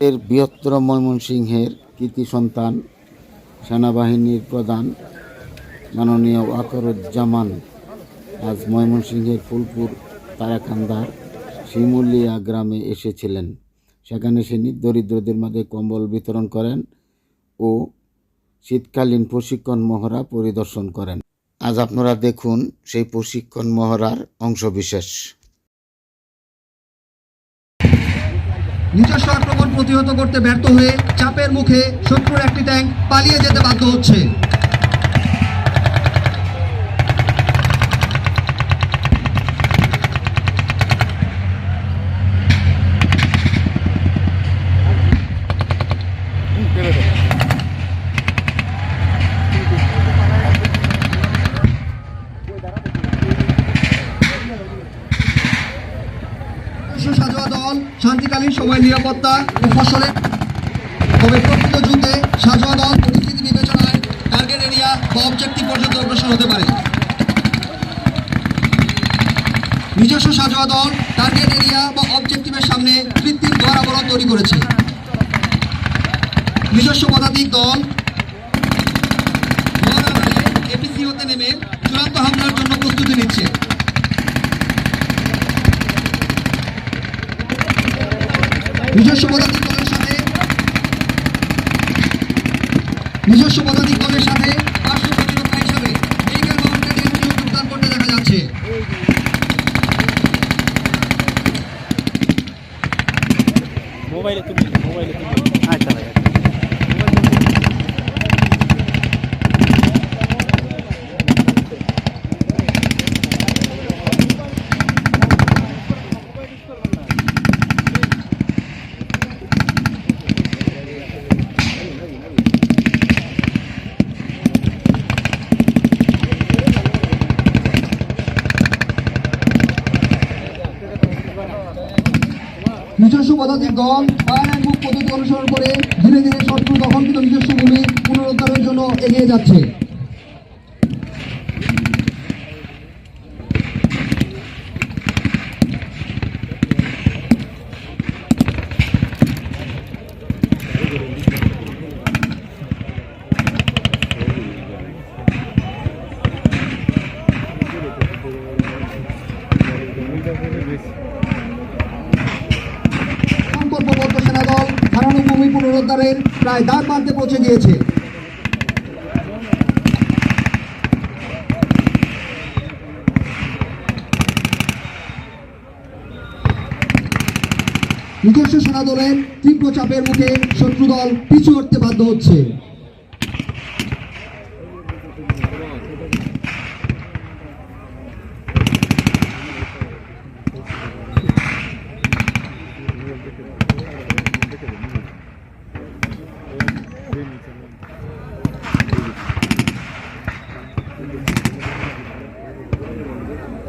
এর বৃহত্তর ময়মনসিংহের কৃতি সন্তান, সেনাবাহিনীর প্রধান, মাননীয় ওয়াকরুজ্জামান। আজ ময়মনসিংহের ফুলপুর তারাকান্দার শিমুলিয়া গ্রামে এসেছিলেন। সেখানে তিনি দরিদ্রদের মাঝে কম্বল বিতরণ করেন ও শীতকালীন প্রশিক্ষণ মহড়া পরিদর্শন করেন। আজ আপনারা দেখুন সেই প্রশিক্ষণ মহড়ার অংশবিশেষ। নিজস্ব আক্রমণ প্রতিহত করতে ব্যর্থ হয়ে চাপের মুখে শত্রুর একটি ট্যাঙ্ক পালিয়ে যেতে বাধ্য হচ্ছে নিজস্ব সাজোয়া দল শান্তিকালীন সময় নিরাপত্তা ও ফসলের তবে প্রকৃত যুদ্ধে সাজোয়া দল পরিস্থিতি বিবেচনায় টার্গেট এরিয়া বা অবজেক্টিভ পর্যন্ত অগ্রসর হতে পারে। নিজস্ব সাজোয়া দল টার্গেট এরিয়া বা অবজেক্টিভের সামনে কৃত্রিম ধরাবরণ তৈরি করেছে। নিজস্ব পদাতিক দল এপিসি হতে নেমে চূড়ান্ত হামলার জন্য নিজস্ব পদাধিক দলের সাথে নিজস্ব পদাধিক দলের সাথে নিজস্ব পদাতিক দল ফায়ার মুখ পদ্ধতি অনুসরণ করে ধীরে ধীরে শত্রু দখলকৃত নিজস্ব ভূমি পুনরুদ্ধারের জন্য এগিয়ে যাচ্ছে। ভূমি প্রায় দ্বার প্রান্তে পৌঁছে গিয়েছে। নিজস্ব সেনাদলের তীব্র চাপের মুখে শত্রুদল পিছু হটতে বাধ্য হচ্ছে।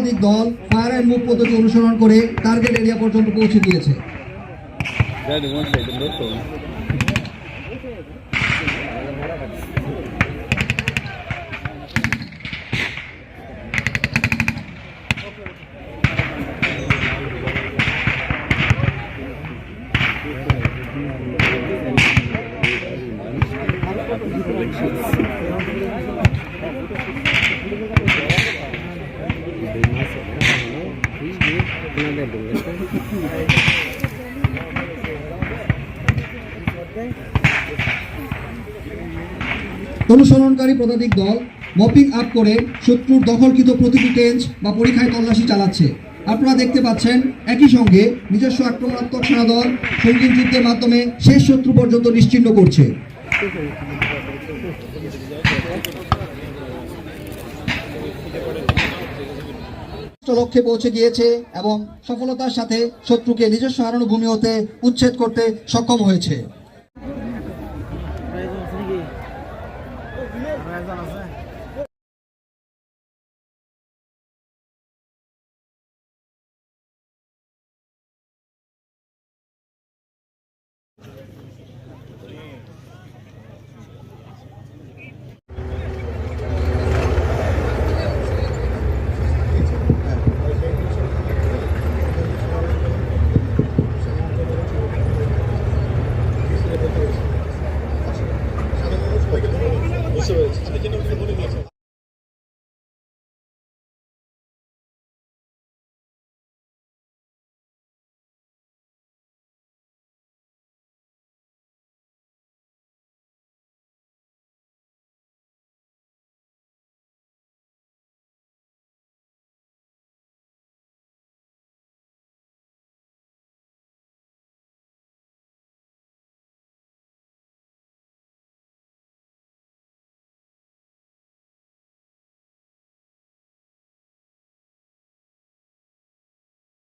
শতাধিক দল ফায়ার অ্যান্ড মুভ পদ্ধতি অনুসরণ করে টার্গেট এরিয়া পর্যন্ত পৌঁছে দিয়েছে। আপনাদের বলেছে অনুসরণকারী পদাতিক দল মপিং আপ করে শত্রুর দখলকৃত প্রতিটি টেঞ্চ বা পরীক্ষায় তল্লাশি চালাচ্ছে। আপনারা দেখতে পাচ্ছেন, একই সঙ্গে নিজস্ব আক্রমণাত্মক সেনাদল সঙ্গীন যুদ্ধের মাধ্যমে শেষ শত্রু পর্যন্ত নিশ্চিন্ন করছে। লক্ষ্যে পৌঁছে গিয়েছে এবং সফলতার সাথে শত্রুকে নিজস্ব হারানো ভূমি হতে উচ্ছেদ করতে সক্ষম হয়েছে।